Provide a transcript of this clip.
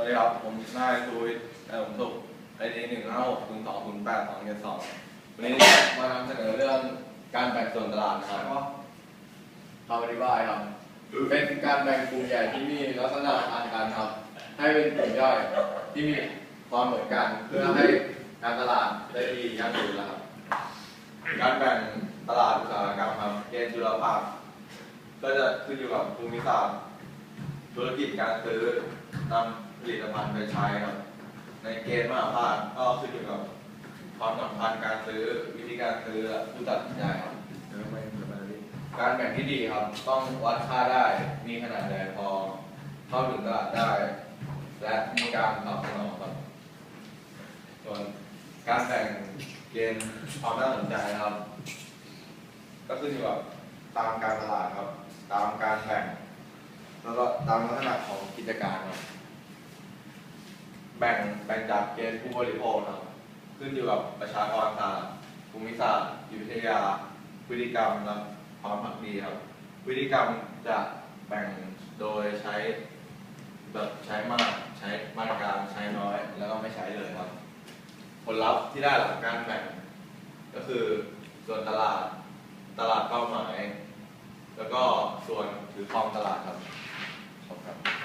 วัสดีครับ ผมนายชูวิทย์เอ่อผมสุขไอดีหนึ่งห้าหกศูนย์สองศูนย์แปดสองเจ็ดสองวันนี้มานำเสนอเรื่องการแบ่งส่วนตลาดนะครับคำอธิบายครับ เป็นการแบ่งกลุ่มใหญ่ที่มีลักษณะต่างกันครับให้เป็นกลุ่มย่อยที่มีความเหมือนกันเพื่อให้การตลาดได้ดียั่งยืนนะครับ การแบ่งตลาดอุตสาหกรรมครับเกณฑ์จุลภาคก็จะขึ้นอยู่กับภูมิศาสตร์ธุรกิจการซื้อนำ ผลิตภัณฑ์ไปใช้ครับ ในเกณฑ์มหาภาคก็ขึ้นอยู่กับความสัมพันธ์การซื้อวิธีการซื้อและผู้ตัดสินใจครับการแบ่งที่ดีครับ ต้องวัดค่าได้มีขนาดใหญ่พอเข้าถึงตลาดได้ และมีการตอบสนองครับส่วนการแบ่งเกณฑ์ความน่าสนใจครับ ก็ขึ้นอยู่กับตามการตลาดครับ ตามการแบ่ง แล้วก็ตามลักษณะของกิจการครับ แบ่งแบ่งจากเกณฑ์ผู้บริโภคนะครับขึ้นอยู่กับประชากรศาสตร์ภูมิศาสตร์จิตวิทยาพฤติกรรมและความพักดีครับพฤติกรรมจะแบ่งโดยใช้แบบใช้มากใช้มานกลางใช้น้อย แล้วก็ไม่ใช้เลยครับ ผลลัพธ์ที่ได้หลังการแบ่ง ก็คือส่วนตลาดตลาดเป้าหมาย แล้วก็ส่วนถือครองตลาดครับขอบคุณครับ